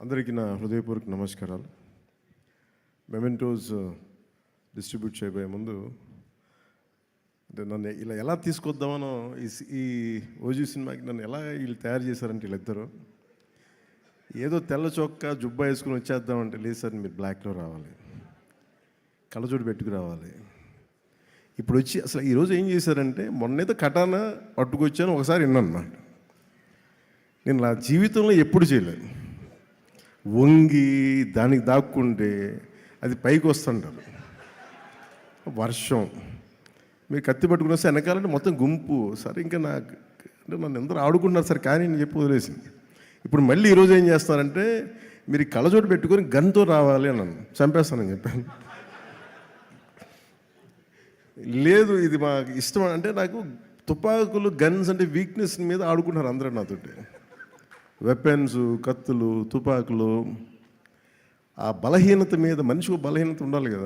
అందరికీ నా హృదయపూర్వక నమస్కారాలు. మెమెంటోస్ డిస్ట్రిబ్యూట్ uh, చేయబోయే ముందు అంటే నన్ను ఇలా ఎలా తీసుకొద్దామనో ఈ ఈ ఓజీ సినిమాకి నన్ను ఎలా వీళ్ళు తయారు చేశారంటే వీళ్ళిద్దరు ఏదో తెల్ల చొక్క జుబ్బా వేసుకుని వచ్చేద్దామంటే లేదు సార్ మీరు బ్లాక్లో రావాలి. కళ్ళజోడు పెట్టుకు రావాలి. ఇప్పుడు వచ్చి అసలు ఈరోజు ఏం చేశారంటే మొన్నేదో కటాన పట్టుకొచ్చాను ఒకసారి విన్నాను. అన్నమాట నేను నా జీవితంలో ఎప్పుడు చేయలేదు. వంగి దానికి దాక్కుంటే అది పైకి వస్తుంటారు. వర్షం. మీరు కత్తి పట్టుకున్న వస్తే వెనకాలంటే మొత్తం గుంపు. సరే ఇంకా నాకు అంటే నన్ను అందరూ ఆడుకుంటున్నారు సరే కానీ నేను చెప్పి వదిలేసింది. ఇప్పుడు మళ్ళీ ఈరోజు ఏం చేస్తారంటే మీరు ఈ కళ్ళజోడు పెట్టుకొని గన్తో రావాలి అని నన్ను చంపేస్తానని చెప్పాను. లేదు ఇది మాకు ఇష్టం. అంటే నాకు తుపాకులు గన్స్ అంటే వీక్నెస్ మీద ఆడుకుంటున్నారు అందరూ నాతోటి. వెపన్స్ కత్తులు తుపాకులు ఆ బలహీనత మీద మనిషికి బలహీనత ఉండాలి కదా.